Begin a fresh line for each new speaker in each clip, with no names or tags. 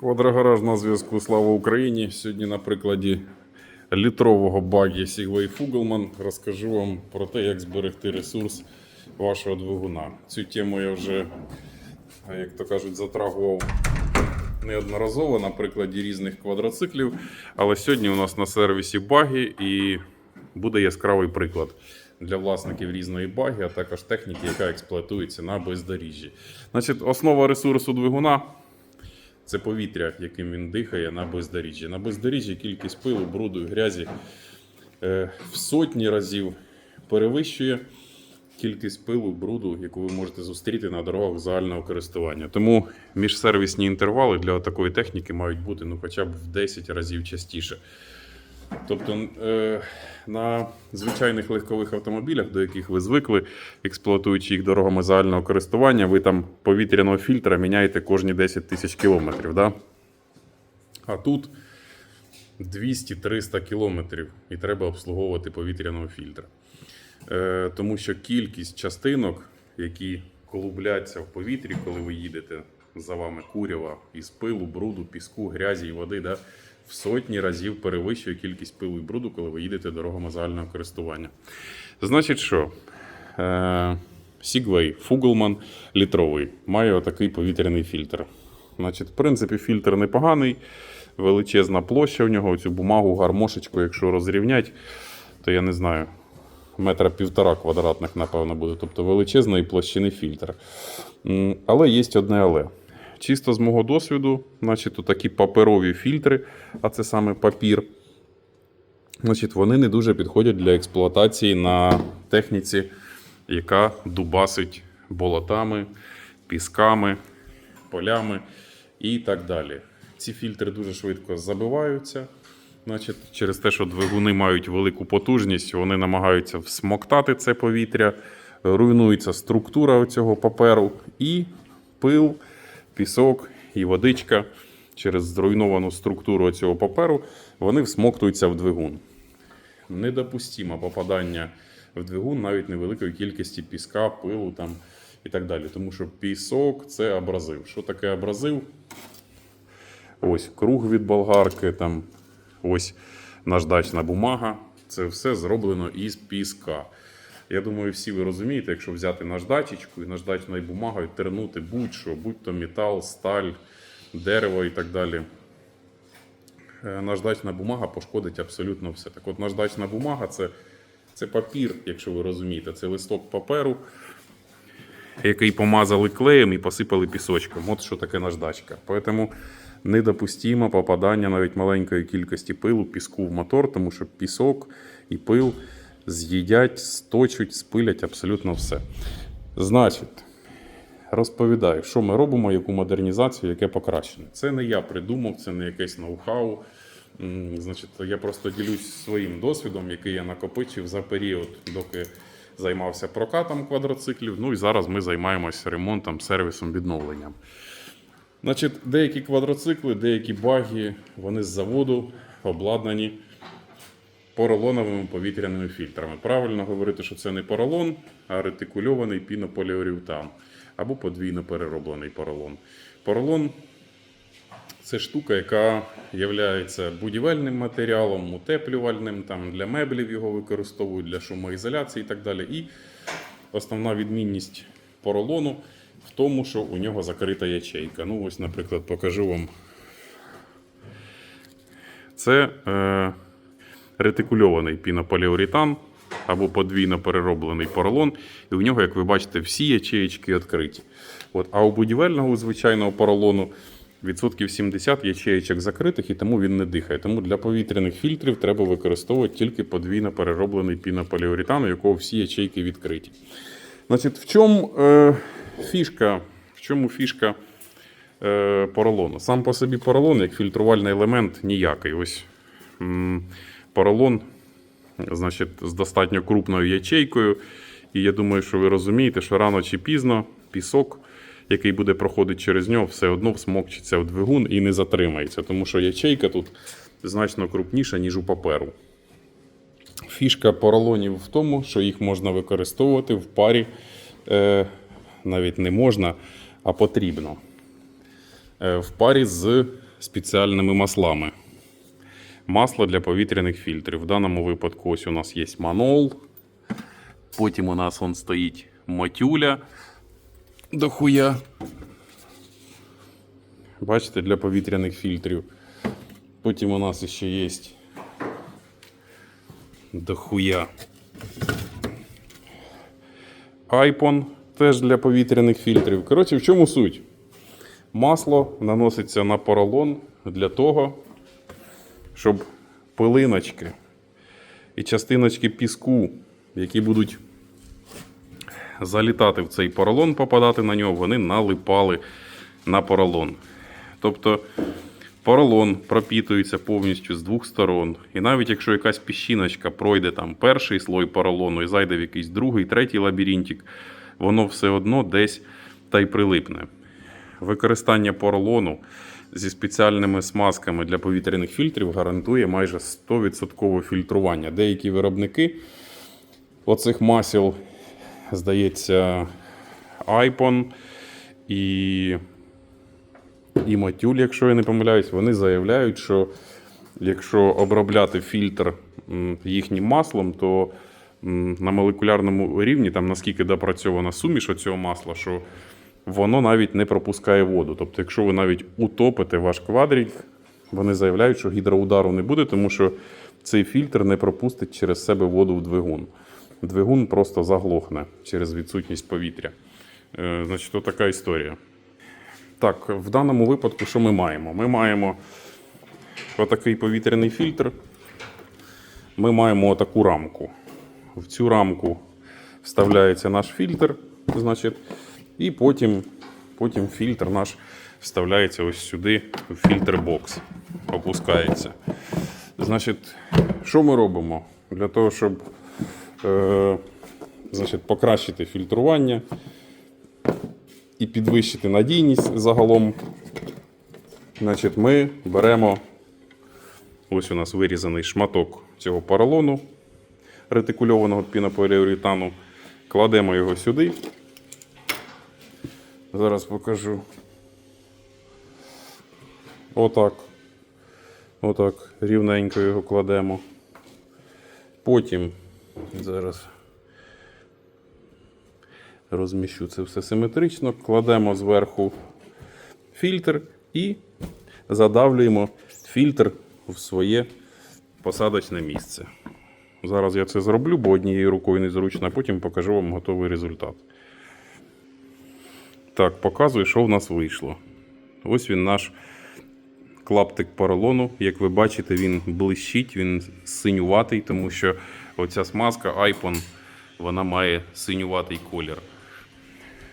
Квадрогараж на зв'язку Слава Україні. Сьогодні на прикладі літрового багі Segway Fugelman розкажу вам про те, як зберегти ресурс вашого двигуна. Цю тему я вже, як то кажуть, затрагував неодноразово на прикладі різних квадроциклів. Але сьогодні у нас на сервісі баги і буде яскравий приклад для власників різної баги, а також техніки, яка експлуатується на бездоріжжі. Значить, основа ресурсу двигуна це повітря, яким він дихає на бездоріжжі. На бездоріжжі кількість пилу, бруду і грязі е, в сотні разів перевищує кількість пилу, бруду, яку ви можете зустріти на дорогах загального користування. Тому міжсервісні інтервали для такої техніки мають бути ну, хоча б в 10 разів частіше. Тобто е, на звичайних легкових автомобілях, до яких ви звикли, експлуатуючи їх дорогами загального користування, ви там повітряного фільтра міняєте кожні 10 тисяч кілометрів. Да? А тут 200-300 кілометрів і треба обслуговувати повітряного фільтра. Е, тому що кількість частинок, які колубляться в повітрі, коли ви їдете за вами курява із пилу, бруду, піску, грязі і води, да, в сотні разів перевищує кількість пилу і бруду, коли ви їдете дорогами загального користування. Значить, що? Е, Segway Fugelman літровий має отакий повітряний фільтр. Значить, в принципі, фільтр непоганий, величезна площа в нього, цю бумагу, гармошечку, якщо розрівнять, то я не знаю, метра півтора квадратних, напевно, буде. Тобто величезної площини фільтр. Але є одне але. Чисто з мого досвіду, значить, такі паперові фільтри, а це саме папір. Значить, вони не дуже підходять для експлуатації на техніці, яка дубасить болотами, пісками, полями і так далі. Ці фільтри дуже швидко забиваються. Значить, через те, що двигуни мають велику потужність, вони намагаються всмоктати це повітря, руйнується структура цього паперу, і пил, пісок і водичка через зруйновану структуру цього паперу вони всмоктуються в двигун. Недопустимо попадання в двигун навіть невеликої кількості піска, пилу там і так далі. Тому що пісок це абразив. Що таке абразив? Ось круг від болгарки, там, ось наждачна бумага. Це все зроблено із піска. Я думаю, всі ви розумієте, якщо взяти наждачечку і наждачною бумагою тернути будь-що, будь-то метал, сталь, дерево і так далі. Е, Наждачна бумага пошкодить абсолютно все. Так от наждачна бумага це, це папір, якщо ви розумієте, це листок паперу, який помазали клеєм і посипали пісочком. От що таке наждачка. Тому недопустимо попадання навіть маленької кількості пилу, піску в мотор, тому що пісок і пил з'їдять, сточуть, спилять абсолютно все. Значить, розповідаю, що ми робимо, яку модернізацію, яке покращення. Це не я придумав, це не якесь ноу-хау. Значить, я просто ділюсь своїм досвідом, який я накопичив за період, доки займався прокатом квадроциклів. Ну і зараз ми займаємося ремонтом, сервісом, відновленням. Значить, деякі квадроцикли, деякі баги, вони з заводу обладнані поролоновими повітряними фільтрами. Правильно говорити, що це не поролон, а ретикульований пінополіуретан або подвійно перероблений поролон. Поролон це штука, яка є будівельним матеріалом, утеплювальним, там для меблів його використовують, для шумоізоляції і так далі. І основна відмінність поролону в тому, що у нього закрита ячейка. Ну, ось, наприклад, покажу вам. Це е, ретикульований пінополіуретан або подвійно перероблений поролон. І у нього, як ви бачите, всі ячеєчки відкриті. От, а у будівельного звичайного поролону відсотків 70 ячеєчок закритих, і тому він не дихає. Тому для повітряних фільтрів треба використовувати тільки подвійно перероблений пінополіуретан, у якого всі ячейки відкриті. Значить, в чому е, фішка? В чому фішка е, поролону? Сам по собі поролон, як фільтрувальний елемент, ніякий. Ось поролон, значить, з достатньо крупною ячейкою. І я думаю, що ви розумієте, що рано чи пізно пісок, який буде проходити через нього, все одно всмокчиться в двигун і не затримається, тому що ячейка тут значно крупніша, ніж у паперу. Фішка поролонів в тому, що їх можна використовувати в парі, е, навіть не можна, а потрібно. Е, в парі з спеціальними маслами. Масло для повітряних фільтрів. В даному випадку ось у нас є манол. Потім у нас он стоїть матюля до хуя. Бачите, для повітряних фільтрів. Потім у нас ще є до хуя. Айпон теж для повітряних фільтрів. Коротше, в чому суть? Масло наноситься на поролон для того, щоб пилиночки і частиночки піску, які будуть залітати в цей поролон, попадати на нього, вони налипали на поролон. Тобто поролон пропітується повністю з двох сторон. І навіть якщо якась піщиночка пройде там перший слой поролону і зайде в якийсь другий, третій лабіринтик, воно все одно десь та й прилипне. Використання поролону зі спеціальними смазками для повітряних фільтрів гарантує майже 100% фільтрування. Деякі виробники оцих масел, здається, Айпон і і Матюль, якщо я не помиляюсь, вони заявляють, що якщо обробляти фільтр їхнім маслом, то на молекулярному рівні, там наскільки допрацьована суміш цього масла, що воно навіть не пропускає воду. Тобто, якщо ви навіть утопите ваш квадрик, вони заявляють, що гідроудару не буде, тому що цей фільтр не пропустить через себе воду в двигун. Двигун просто заглохне через відсутність повітря. Е, Значить, то така історія. Так, в даному випадку, що ми маємо? Ми маємо отакий повітряний фільтр. Ми маємо отаку рамку. В цю рамку вставляється наш фільтр, значить, і потім, потім фільтр наш вставляється ось сюди, в фільтр-бокс. Опускається. Значить, що ми робимо? Для того, щоб е, значить, покращити фільтрування і підвищити надійність загалом. Значить, ми беремо ось у нас вирізаний шматок цього поролону ретикульованого пінополіуретану, кладемо його сюди. Зараз покажу. Отак. Отак. Рівненько його кладемо. Потім зараз розміщу це все симетрично, кладемо зверху фільтр і задавлюємо фільтр в своє посадочне місце. Зараз я це зроблю, бо однією рукою незручно, а потім покажу вам готовий результат. Так, показую, що в нас вийшло. Ось він наш клаптик поролону. Як ви бачите, він блищить, він синюватий, тому що оця смазка Айпон вона має синюватий колір.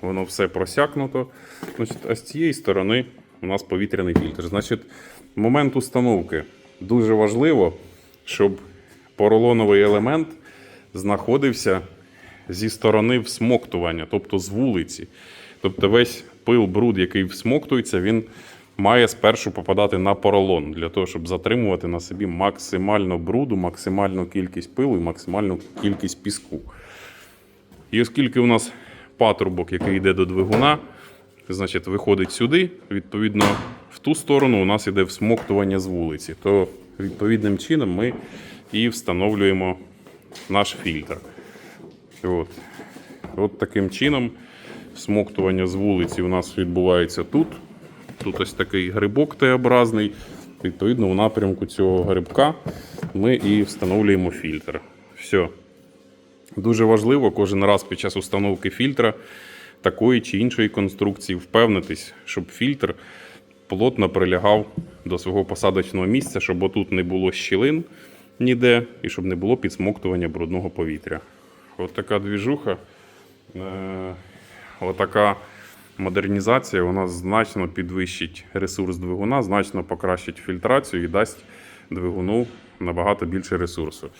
Воно все просякнуто. Значить, а з цієї сторони у нас повітряний фільтр. Значить, момент установки дуже важливо, щоб поролоновий елемент знаходився зі сторони всмоктування, тобто з вулиці. Тобто весь пил, бруд, який всмоктується, він має спершу попадати на поролон для того, щоб затримувати на собі максимально бруду, максимальну кількість пилу і максимальну кількість піску. І оскільки у нас патрубок, який йде до двигуна, значить, виходить сюди, відповідно, в ту сторону у нас йде всмоктування з вулиці, то відповідним чином ми і встановлюємо наш фільтр. От. От таким чином всмоктування з вулиці у нас відбувається тут. Тут ось такий грибок Т-образний. Відповідно, у напрямку цього грибка ми і встановлюємо фільтр. Все. Дуже важливо кожен раз під час установки фільтра такої чи іншої конструкції впевнитись, щоб фільтр плотно прилягав до свого посадочного місця, щоб отут не було щілин ніде і щоб не було підсмоктування брудного повітря. От така двіжуха, е, отака модернізація нас значно підвищить ресурс двигуна, значно покращить фільтрацію і дасть двигуну набагато більше ресурсу.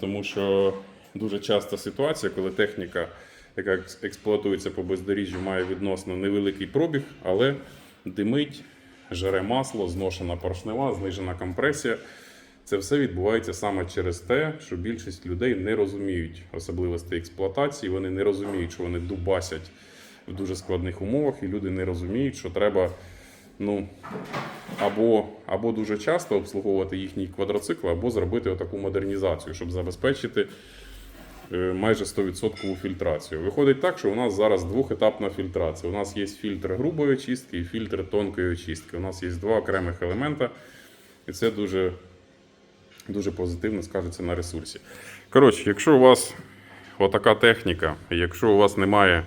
Тому що дуже часто ситуація, коли техніка, яка експлуатується по бездоріжжю, має відносно невеликий пробіг, але димить, жере масло, зношена поршнева, знижена компресія. Це все відбувається саме через те, що більшість людей не розуміють особливостей експлуатації, вони не розуміють, що вони дубасять в дуже складних умовах, і люди не розуміють, що треба ну, або, або дуже часто обслуговувати їхній квадроцикл, або зробити отаку модернізацію, щоб забезпечити е, майже 100% фільтрацію. Виходить так, що у нас зараз двохетапна фільтрація. У нас є фільтр грубої очистки і фільтр тонкої очистки. У нас є два окремих елемента, і це дуже, дуже позитивно скажеться на ресурсі. Коротше, якщо у вас отака техніка, якщо у вас немає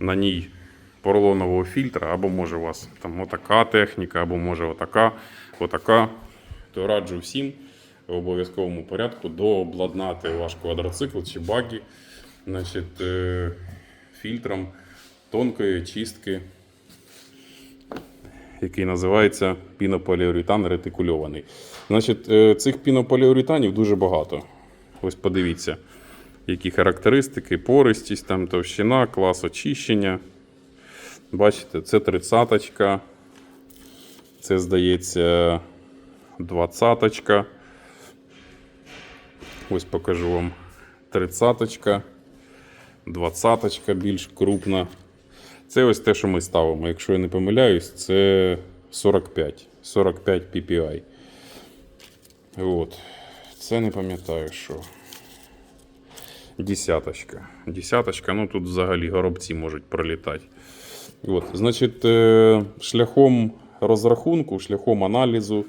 на ній поролонового фільтра, або може у вас там отака техніка, або може отака, отака, то раджу всім в обов'язковому порядку дообладнати ваш квадроцикл чи багі значить, е, фільтром тонкої чистки, який називається пінополіуретан ретикульований. Значить, е, цих пінополіуретанів дуже багато. Ось подивіться, які характеристики, пористість, там, товщина, клас очищення. Бачите, це 30-ка. Це, здається, 20-ка. Ось покажу вам 30-ка. 20-ка більш крупна. Це ось те, що ми ставимо. Якщо я не помиляюсь, це 45. 45 PPI. От. Це не пам'ятаю, що. Десяточка. Десяточка, ну тут взагалі горобці можуть пролітати. От, значить, е, шляхом розрахунку, шляхом аналізу,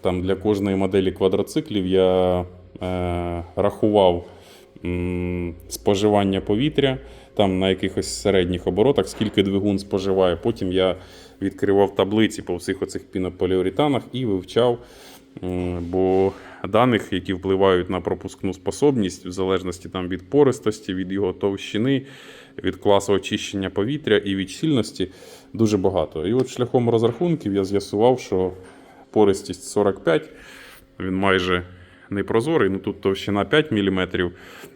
там для кожної моделі квадроциклів я е, рахував м, споживання повітря там на якихось середніх оборотах, скільки двигун споживає. Потім я відкривав таблиці по всіх оцих пінополіуретанах і вивчав. Бо даних, які впливають на пропускну способність, в залежності там від пористості, від його товщини, від класу очищення повітря і від щільності, дуже багато. І от шляхом розрахунків я з'ясував, що пористість 45, він майже непрозорий, ну тут товщина 5 мм,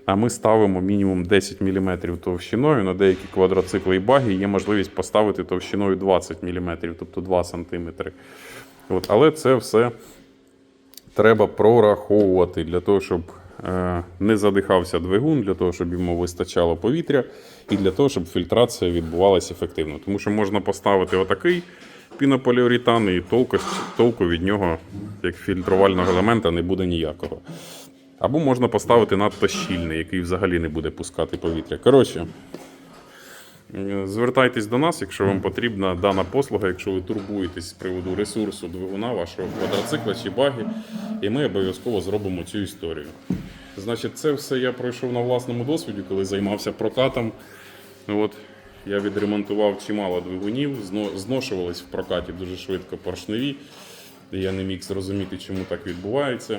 а ми ставимо мінімум 10 мм товщиною. На деякі квадроцикли і баги є можливість поставити товщиною 20 мм, тобто 2 см. От, але це все треба прораховувати для того, щоб е, не задихався двигун, для того, щоб йому вистачало повітря, і для того, щоб фільтрація відбувалася ефективно. Тому що можна поставити отакий пінополіуретан, і толку, толку від нього, як фільтрувального елемента, не буде ніякого. Або можна поставити надто щільний, який взагалі не буде пускати повітря. Коротше, Звертайтесь до нас, якщо вам потрібна дана послуга, якщо ви турбуєтесь з приводу ресурсу двигуна вашого квадроцикла чи баги, і ми обов'язково зробимо цю історію. Значить, це все я пройшов на власному досвіді, коли займався прокатом. От, я відремонтував чимало двигунів, зно- зношувались в прокаті дуже швидко поршневі. Я не міг зрозуміти, чому так відбувається.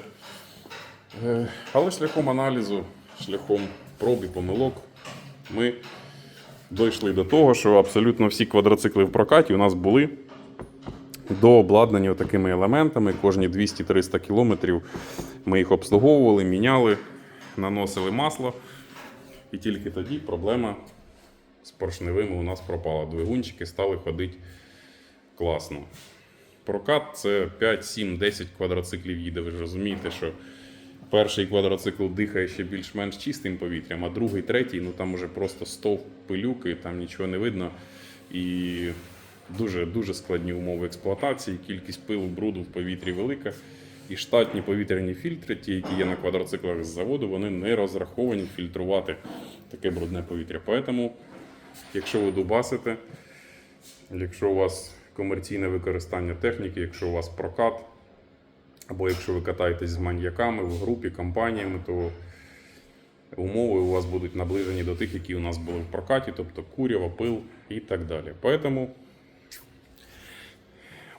Е, Але шляхом аналізу, шляхом проб і помилок, ми дійшли до того, що абсолютно всі квадроцикли в прокаті у нас були дообладнані такими елементами. Кожні 200-300 кілометрів ми їх обслуговували, міняли, наносили масло. І тільки тоді проблема з поршневими у нас пропала. Двигунчики стали ходити класно. Прокат це 5, 7, 10 квадроциклів їде. Ви ж розумієте, що перший квадроцикл дихає ще більш-менш чистим повітрям, а другий, третій, ну там уже просто стовп пилюки, там нічого не видно. І дуже, дуже складні умови експлуатації, кількість пилу, бруду в повітрі велика. І штатні повітряні фільтри, ті, які є на квадроциклах з заводу, вони не розраховані фільтрувати таке брудне повітря. Тому, якщо ви дубасите, якщо у вас комерційне використання техніки, якщо у вас прокат, або якщо ви катаєтесь з маньяками в групі, компаніями, то умови у вас будуть наближені до тих, які у нас були в прокаті, тобто курява, пил і так далі. Поэтому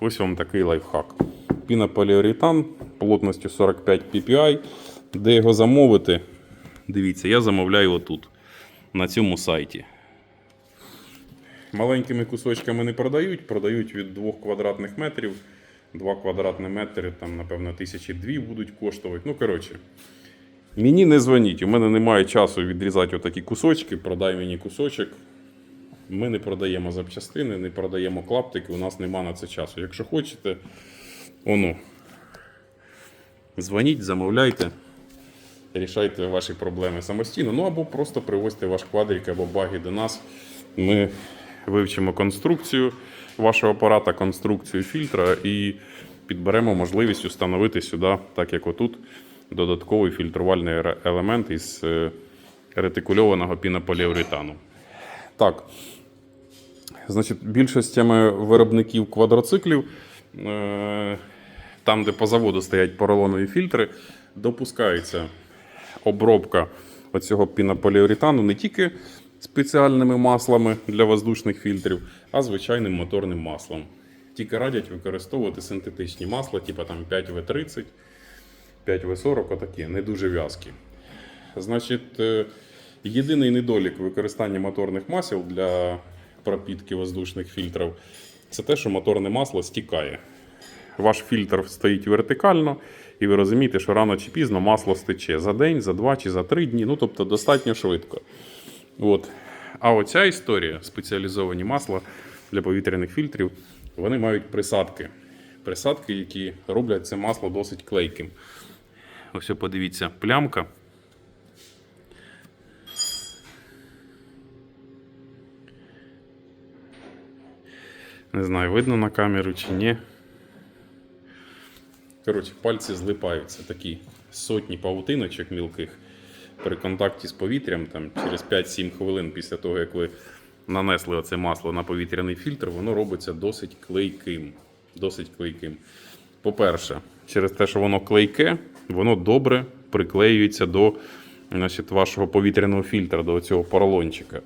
ось вам такий лайфхак. Пінополіуретан плотністю 45 ppi. Де його замовити? Дивіться, я замовляю отут, на цьому сайті. Маленькими кусочками не продають, продають від 2 квадратних метрів. 2 квадратні метри, там, напевно, тисячі дві будуть коштувати. Ну, коротше, мені не дзвоніть, у мене немає часу відрізати отакі кусочки, продай мені кусочок. Ми не продаємо запчастини, не продаємо клаптики, у нас нема на це часу. Якщо хочете, оно. Дзвоніть, замовляйте, рішайте ваші проблеми самостійно. Ну або просто привозьте ваш квадрик або баги до нас. Ми вивчимо конструкцію, вашого апарата конструкцію фільтра і підберемо можливість установити сюди, так як отут, додатковий фільтрувальний елемент із е, ретикульованого пінополіуретану. Так, Значить, більшостями виробників квадроциклів, е, там, де по заводу стоять поролонові фільтри, допускається обробка оцього пінополіуретану не тільки спеціальними маслами для воздушних фільтрів, а звичайним моторним маслом. Тільки радять використовувати синтетичні масла, типу там 5В30, 5В40, отакі, не дуже в'язкі. Значить, е, єдиний недолік використання моторних масел для пропітки воздушних фільтрів це те, що моторне масло стікає. Ваш фільтр стоїть вертикально, і ви розумієте, що рано чи пізно масло стече за день, за два чи за три дні, ну тобто достатньо швидко. От. А оця історія, спеціалізовані масла для повітряних фільтрів, вони мають присадки. Присадки, які роблять це масло досить клейким. Ось подивіться, плямка. Не знаю, видно на камеру чи ні. Коротше, пальці злипаються такі сотні павутиночок мілких при контакті з повітрям там, через 5-7 хвилин після того, як ви нанесли оце масло на повітряний фільтр, воно робиться досить клейким. Досить клейким. По-перше, через те, що воно клейке, воно добре приклеюється до значить, вашого повітряного фільтра, до цього поролончика.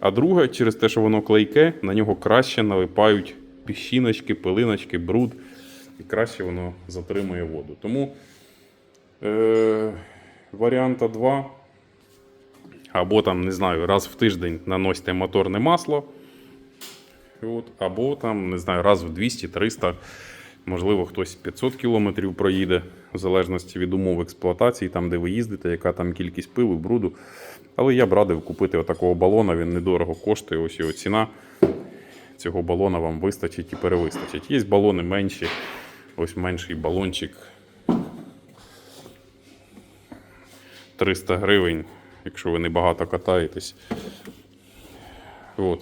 А друге, через те, що воно клейке, на нього краще налипають піщиночки, пилиночки, бруд, і краще воно затримує воду. Тому е, варіанта 2. Або там, не знаю, раз в тиждень наносите моторне масло. От, або там, не знаю, раз в 200-300, можливо, хтось 500 кілометрів проїде, в залежності від умов експлуатації, там, де ви їздите, яка там кількість пилу, бруду. Але я б радив купити отакого балона, він недорого коштує, ось його ціна. Цього балона вам вистачить і перевистачить. Є балони менші, ось менший балончик. 300 гривень, якщо ви не багато катаєтесь. От.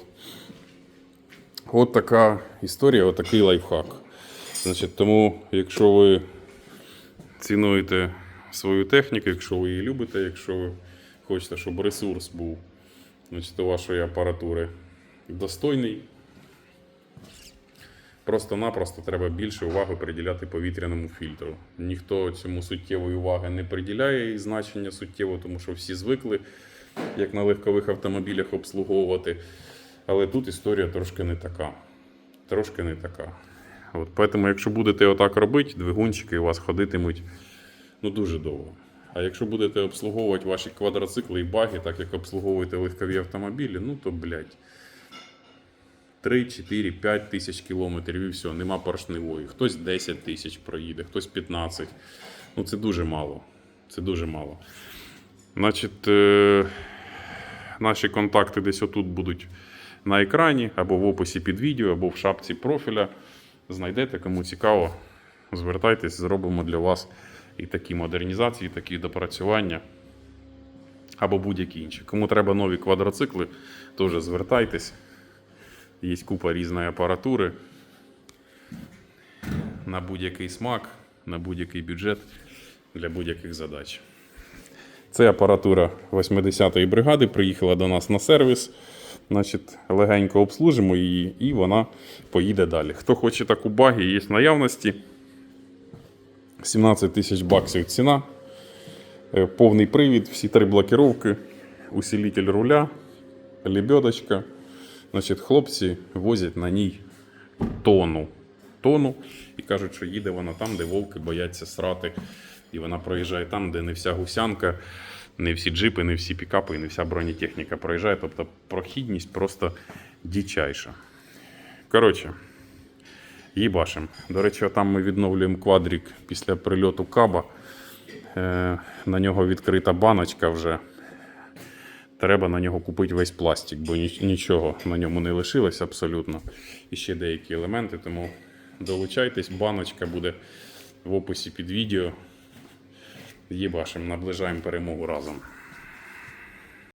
От така історія, от такий лайфхак. Значить, тому, якщо ви цінуєте свою техніку, якщо ви її любите, якщо ви хочете, щоб ресурс був значить, у вашої апаратури достойний, просто-напросто треба більше уваги приділяти повітряному фільтру. Ніхто цьому суттєвої уваги не приділяє і значення суттєво, тому що всі звикли, як на легкових автомобілях, обслуговувати. Але тут історія трошки не така. Трошки не така. От, тому, якщо будете отак робити, двигунчики у вас ходитимуть ну, дуже довго. А якщо будете обслуговувати ваші квадроцикли і баги, так як обслуговуєте легкові автомобілі, ну то блядь. 3, 4, 5 тисяч кілометрів і все, нема поршневої. Хтось 10 тисяч проїде, хтось 15. Ну це дуже мало. Це дуже мало. Значить, е- наші контакти десь отут будуть на екрані, або в описі під відео, або в шапці профіля. Знайдете, кому цікаво, звертайтесь, зробимо для вас і такі модернізації, і такі допрацювання, або будь-які інші. Кому треба нові квадроцикли, теж звертайтесь. Є купа різної апаратури на будь-який смак, на будь-який бюджет для будь-яких задач. Це апаратура 80-ї бригади приїхала до нас на сервіс. Значить, легенько обслужимо її, і вона поїде далі. Хто хоче таку баги, є в наявності. 17 тисяч баксів ціна. Е, Повний привід, всі три блокировки, усилитель руля, лебедочка. Значить, хлопці возять на ній тону. Тону і кажуть, що їде вона там, де вовки бояться срати. І вона проїжджає там, де не вся гусянка, не всі джипи, не всі пікапи і не вся бронетехніка проїжджає. Тобто прохідність просто дичайша. Коротше, їбашим. До речі, там ми відновлюємо квадрік після прильоту каба. Е, на нього відкрита баночка вже. Треба на нього купити весь пластик, бо нічого на ньому не лишилось абсолютно. І ще деякі елементи, тому долучайтесь, баночка буде в описі під відео. Єбашим, наближаємо перемогу разом.